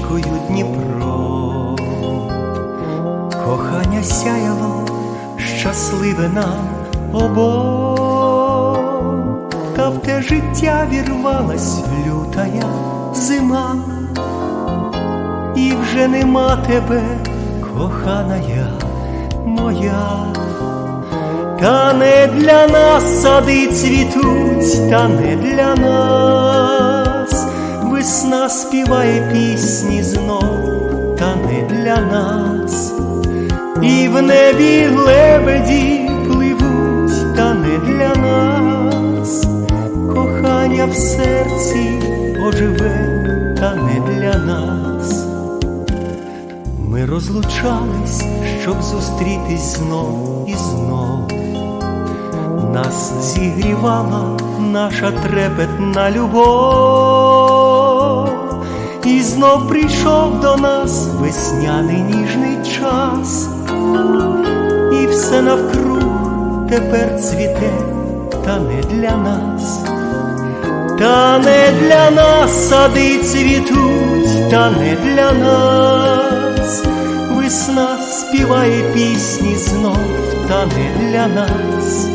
річкою Дніпро. Кохання сяяло, щасливе нам обом, та в те життя вірвалась лютая зима, і вже нема тебе, кохана я моя. Та не для нас сади цвітуть, та не для нас весна співає пісні знов, та не для нас, і в небі лебеді пливуть, та не для нас, кохання в серці оживе, та не для нас. Ми розлучались, щоб зустрітись знов і знов. Нас зігрівала наша трепетна любов, і знов прийшов до нас весняний ніжний час, і все навкруг тепер цвіте, та не для нас, та не для нас сади цвітуть, та не для нас, весна співає пісні знов, та не для нас.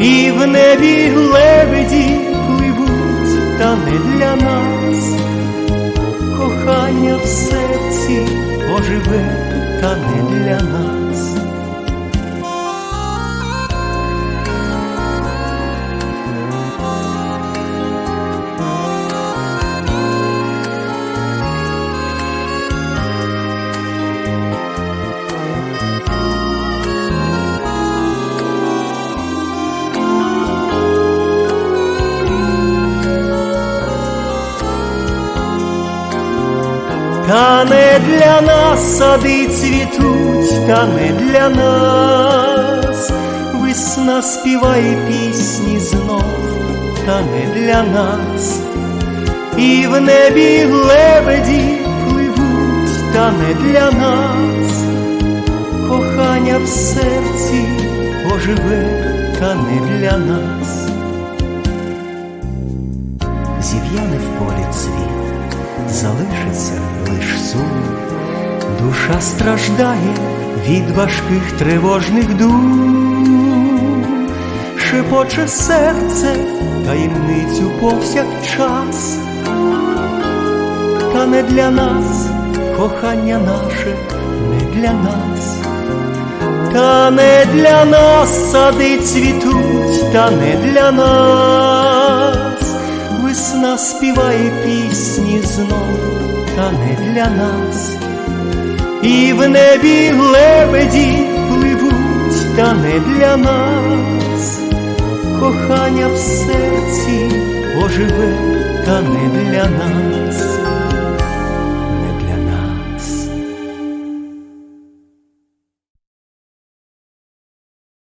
І в небі лебеді пливуть, та не для нас, кохання в серці оживе, та не для нас. Та не для нас сади цвітуть, та не для нас, весна співає пісні знов, та не для нас, і в небі лебеді пливуть, та не для нас, кохання в серці оживе, та не для нас. Зів'яне в полі цвіт залишиться лиш сум, душа страждає від важких тривожних дум, шепоче серце таємницю повсякчас, та не для нас, кохання наше, не для нас, та не для нас сади цвітуть, та не для нас співає пісні знов, та не для нас, і в небі лебеді пливуть, та не для нас, кохання в серці оживе, та не для нас.